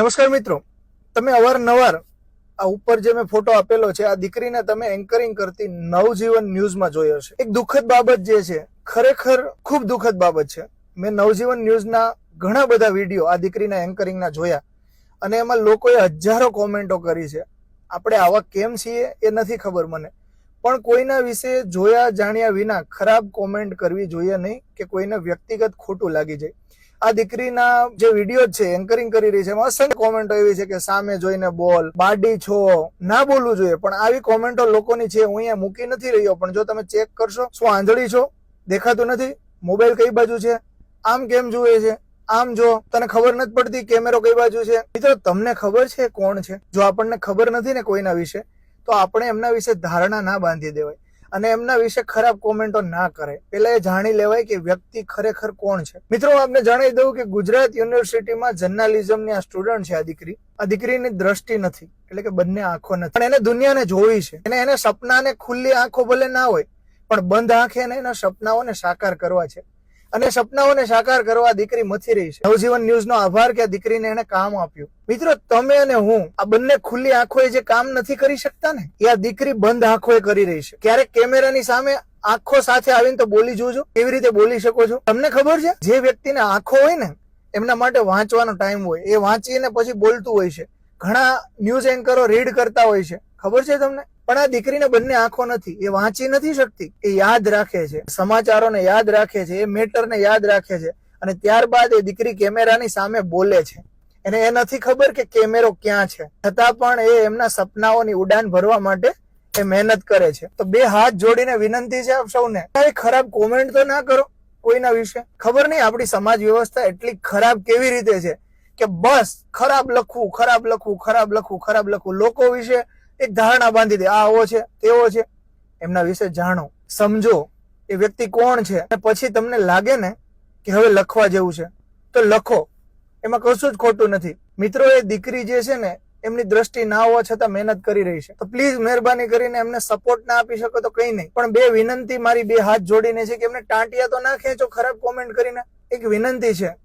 નમસ્કાર મિત્રો. તમે અવારનવાર આ ઉપર જે મેં ફોટો આપેલો છે, આ દીકરીને તમે એન્કરિંગ કરતી નવજીવન ન્યૂઝમાં જોયો છે. એક દુઃખદ બાબત જે છે, ખરેખર ખૂબ દુઃખદ બાબત છે. મેં નવજીવન ન્યૂઝના ઘણા બધા વીડિયો આ દીકરીના એન્કરિંગના જોયા અને એમાં લોકોએ હજારો કોમેન્ટો કરી છે. આપણે આવા કેમ છીએ એ નથી ખબર મને. પણ કોઈના વિશે જોયા જાણ્યા વિના ખરાબ કોમેન્ટ કરવી જોઈએ નહીં કે કોઈને વ્યક્તિગત ખોટું લાગી જાય. આ દીકરીના જે વીડિયો છે એન્કરિંગ કરી રહી છે, એમાં અસંખ્ય કોમેન્ટો એવી છે કે સામે જોઈને બોલ બાડી છો, ના બોલવું જોઈએ. પણ આવી કોમેન્ટો લોકોની છે, હું અહીંયા મૂકી નથી રહ્યો. પણ જો તમે ચેક કરશો, શું આંધળી છો? દેખાતું નથી? મોબાઈલ કઈ બાજુ છે? આમ કેમ જુએ છે? આમ જો, તને ખબર નથી પડતી કેમેરો કઈ બાજુ છે? મિત્રો, તમને ખબર છે કોણ છે? જો આપણને ખબર નથી ને કોઈના વિશે, તો આપણે એમના વિશે ધારણા ના બાંધી દેવાય. અને એમના વિશે ખરાબ કોમેન્ટો ના કરે. પેલા એ જાણી લેવાય કે વ્યક્તિ ખરેખર કોણ છે. મિત્રો આપને જણાવી દઉં કે ગુજરાત યુનિવર્સિટીમાં જર્નાલિઝમની આ સ્ટુડન્ટ છે આ દીકરી. આ દીકરીની દ્રષ્ટિ નથી. એટલે કે બંને આંખો નથી. પણ એને દુનિયાને જોવી છે. એને એને સપનાને ખુલ્લી આંખો ભલે ના હોય, પણ બંધ આંખે એને એના સપનાઓને સાકાર કરવા છે. અને સપનાઓને સાકાર કરવા દીકરી મથી રહી છે. નવજીવન ન્યૂઝ નો આભાર કે આ દીકરીને એને કામ આપ્યું. મિત્રો, તમે અને હું આ બંને ખુલ્લી આંખોએ જે કામ નથી કરી શકતા ને એ આ દીકરી બંધ આંખોએ કરી રહી છે. ક્યારેક કેમેરાની સામે આંખો સાથે આવીને તો બોલી જોજો. કેવી રીતે બોલી શકો છો? તમને ખબર છે? જે વ્યક્તિને આંખો હોય ને, એમના માટે વાંચવાનો ટાઈમ હોય. એ વાંચીને પછી બોલતું હોય છે. ઘણા ન્યૂઝ એન્કરો રીડ કરતા હોય છે. ખબર છે તમને? પણ આ દીકરીને બંને આંખો નથી. એ વાંચી નથી શકતી. એ યાદ રાખે છે. સમાચારોને યાદ રાખે છે. એ મેટરને યાદ રાખે છે. અને ત્યારબાદ એ દીકરી કેમેરાની સામે બોલે છે. એને એ નથી ખબર કે કેમેરો ક્યાં છે. છતાં પણ એ એમના સપનાઓની ઉડાન ભરવા માટે એ મહેનત કરે છે. તો બે હાથ જોડીને વિનંતી છે આપ સૌને. ખરાબ કોમેન્ટ તો ના કરો કોઈના વિશે. ખબર નહીં આપણી સમાજ વ્યવસ્થા એટલી ખરાબ કેવી રીતે છે કે બસ ખરાબ લખવું ખરાબ લખવું ખરાબ લખવું ખરાબ લખવું. લોકો વિશે એક ધારણા બાંધી દે. આ આવો છે, તેવો છે. એમના વિશે જાણો. સમજો એ વ્યક્તિ કોણ છે અને પછી તમને લાગે ને કે હવે લખવા જેવું છે. તો લખો. એમાં કશું જ ખોટું નથી. મિત્રો, એ દીકરી જે છે ને, એમની દ્રષ્ટિ ના હોવા છતાં મહેનત કરી રહી છે. તો પ્લીઝ મહેરબાની કરીને એમને સપોર્ટ ના આપી શકો તો કઈ નહીં. પણ બે વિનંતી મારી બે હાથ જોડીને છે કે એમને ટાંટિયા તો ના ખેંચો, ખરાબ કોમેન્ટ કરીને. એક વિનંતી છે.